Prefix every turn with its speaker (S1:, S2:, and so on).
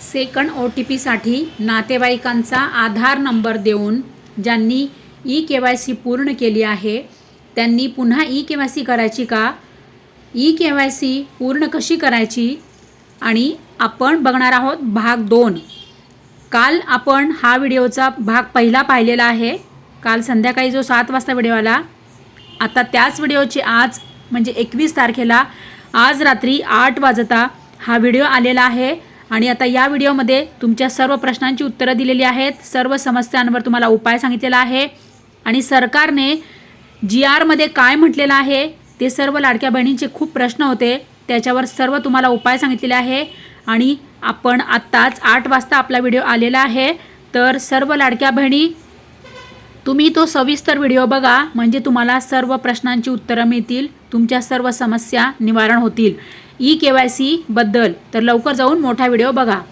S1: Second O T पीसाठी नातेवाईकांचा आधार number देऊन ज्यांनी ई के वाय सी पूर्ण केली आहे त्यांनी पुन्हा ई के वाय सी करायची का? ई के वाय सी पूर्ण कशी करायची? आणि आपण बघणार आहोत भाग दोन. काल आपण हा व्हिडिओचा भाग पहिला पाहिलेला आहे. काल संध्याकाळी जो सात वाजता व्हिडिओ आला आता त्याच व्हिडिओची आज म्हणजे एकवीस तारखेला आज रात्री आठ वाजता हा व्हिडिओ आलेला आहे. आणि आता या व्हिडिओमध्ये तुमच्या सर्व प्रश्नांची उत्तरं दिलेली आहेत. सर्व समस्यांवर तुम्हाला उपाय सांगितलेला आहे. आणि सरकारने जी आरमध्ये काय म्हटलेलं आहे ते सर्व लाडक्या बहिणींचे खूप प्रश्न होते. त्याच्यावर सर्व तुम्हाला उपाय सांगितलेले आहे. आणि आपण आत्ताच आठ वाजता आपला व्हिडिओ आलेला आहे. तर सर्व लाडक्या बहिणी तुम्ही तो सविस्तर व्हिडिओ बघा. म्हणजे तुम्हाला सर्व प्रश्नांची उत्तरं मिळतील. तुमच्या सर्व समस्या निवारण होतील. ई के वाय सी बद्दल. तर लवकर जाऊन मोठा व्हिडिओ बघा.